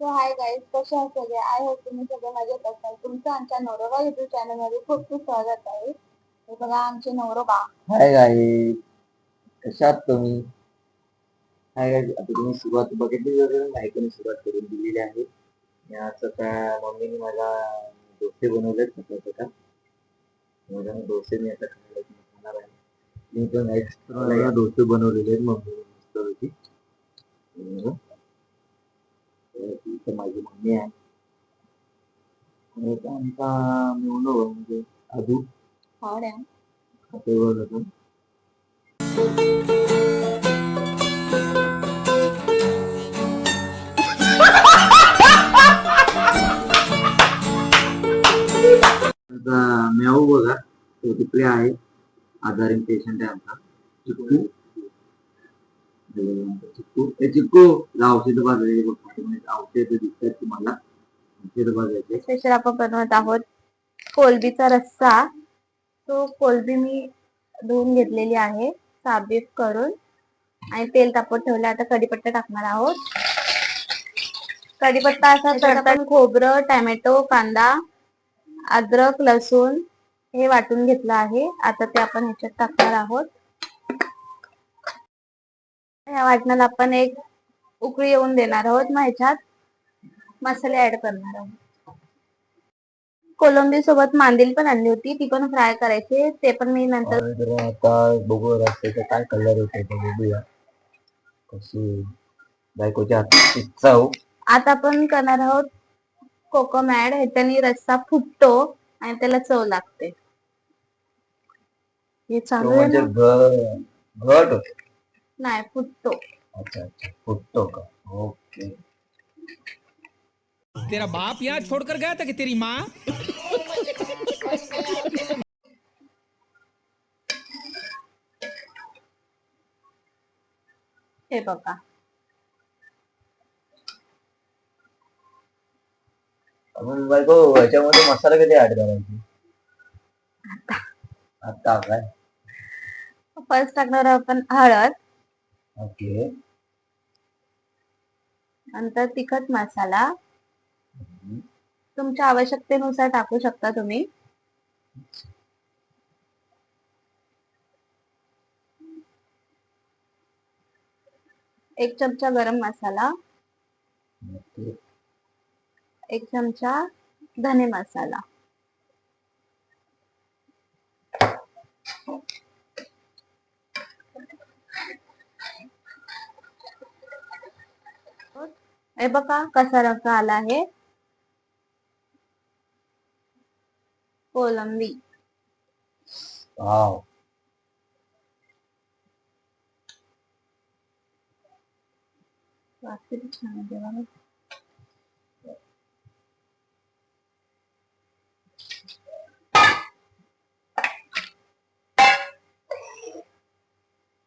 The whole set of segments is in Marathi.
सो हाय गाईज कसे आहात सगळे आय होप तुम्ही सगळे मजेत असाल. तुमचं आमच्या नवरोबा युट्यूब चॅनलमध्ये खूप खूप स्वागत आहे. हे बघा आमचे नवरोबा. हाय गाई कशात तुम्ही? हाय गाई आता तुम्ही सुरुवात बघितली वगैरे बायकोने सुरुवात करून दिलेली आहे. आज आता मम्मीने मला डोसे बनवलेत सकाळ सकाळ म्हणून डोसे मी आता खायला खाणार आहे. मी पण डोसे बनवलेले आहेत मम्मीने मस्तपैकी. बघा. तर इथं माझी मम्मी आहे आणि इथं आमचा मेवणं म्हणजे आदू हावड्या खाते वर जातो आता म्याऊ बघा तो तिकडे आहे आजारी पेशंट आहे आमचा चिक्कू. चिक्कू ए चिक्कू ला औषध बाजाराचे बघ. पाठीमागे औषध दिसतात तुम्हाला. औषध बाजाराचे स्पेशल आपण बनवत आहोत कोलबीचा रस्सा. तो कोलबी मी धुवून घेतलेली आहे. साबीत करून. आणि तेल तापत ठेवलं आता कढीपत्ता टाकणार आहोत. कढीपत्ता असा तडतड खोबरं टॅमॅटो कांदा अद्रक लसूण हे वाटून घेतलं आहे. आता ते आपण ह्याच्यात टाकणार आहोत. या वाटणाला आपण एक उकळी येऊन देणार आहोत मग ह्याच्यात मसाले ऍड करणार आहोत. कोलंबी सोबत मांदेली पण आणली होती ती पण फ्राय करायची ते पण मी नंतर तर आता बघू रस्त्याचा काय कलर होते तो बघूया. कशी बायकोच्या हाताची चव आता आपण करणार आहोत कोकम ऍड ह्याच्याने रस्सा फुटतो आणि त्याला चव लागते. हे तो चालू आहे म्हणजे ना? घ- घट होते. नाही फुटतो. अच्छा अच्छा. फुटतो का? ओके. तेरा बाप यहाँ छोड़कर गया था कि तेरी माँ? हे बघा. आपण बायको याच्यामध्ये मसाला किती ऍड करायची? आता. काय? फर्स्ट टाकणार आपण हळद. ओके. नंतर तिखट मसाला. तुमच्या आवश्यकतेनुसार टाकू शकता तुम्ही. एक चमचा गरम मसाला. एक चमचा धने मसाला. हे बघा कसा रंग आला आहे. कोलंबी. वाव. वास किती छान येते बघा.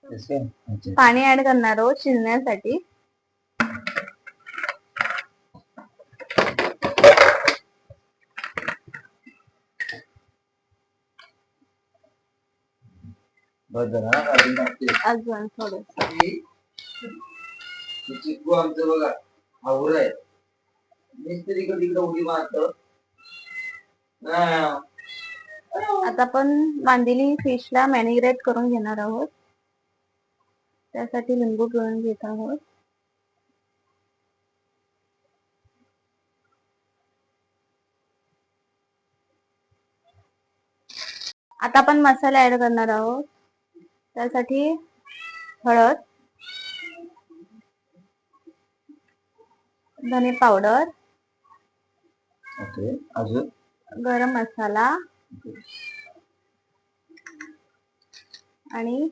अच्छा पाणी ऍड करणार आहोत शिजण्यासाठी. अजून थोडं. ही- ही चिक्कू आमचं बघा आवड आहे. मिस्त्री कधी इकडे उडी मारतो. आता आपण मांदेली फिशला मॅनिग्रेट करून घेणार आहोत. त्यासाठी लिंबू पिळून घेत आहोत. आता आपण मसाले ऍड करणार आहोत. त्यासाठी हळद धने पावडर ओके अजून? गरम मसाला आणि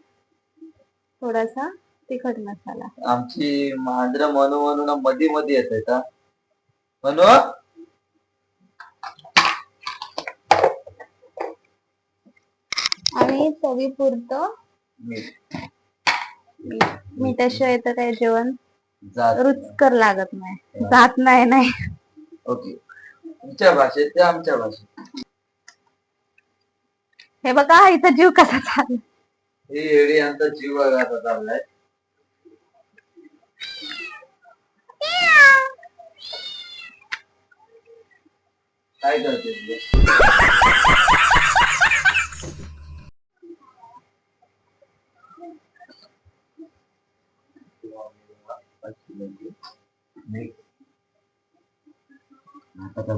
थोडासा तिखट मसाला. आमची मांजर मनू मनू ना मध्ये मध्ये येत आहे का मनू? आणि चवीपुरतं मीठ मीठ मीठाशिवाय तर काही जेवण जात रुचकर लागत नाही. जात नाही नाही. ओके. तुमच्या भाषेत ते आमच्या भाषेत. हे बघा इथं जीव कसा चालला हे येडी आमचा जीव बघा चाललाय? काय करते तुझं? आता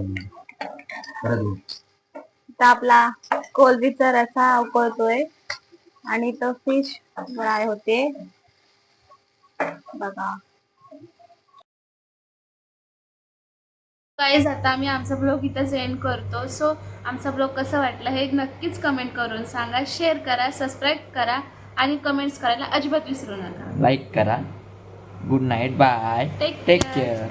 आपला कोलबीचा रसा उकळतोय आणि तो फिश फ्राय होते. बघा. गाईज आता आम्ही आमचा ब्लॉग इथंच एंड करतो. सो आमचा ब्लॉग कसा वाटला हे नक्कीच कमेंट करून सांगा. शेअर करा सबस्क्राईब करा आणि कमेंट्स करायला अजिबात विसरू नका. लाईक करा. Good night bye take. Care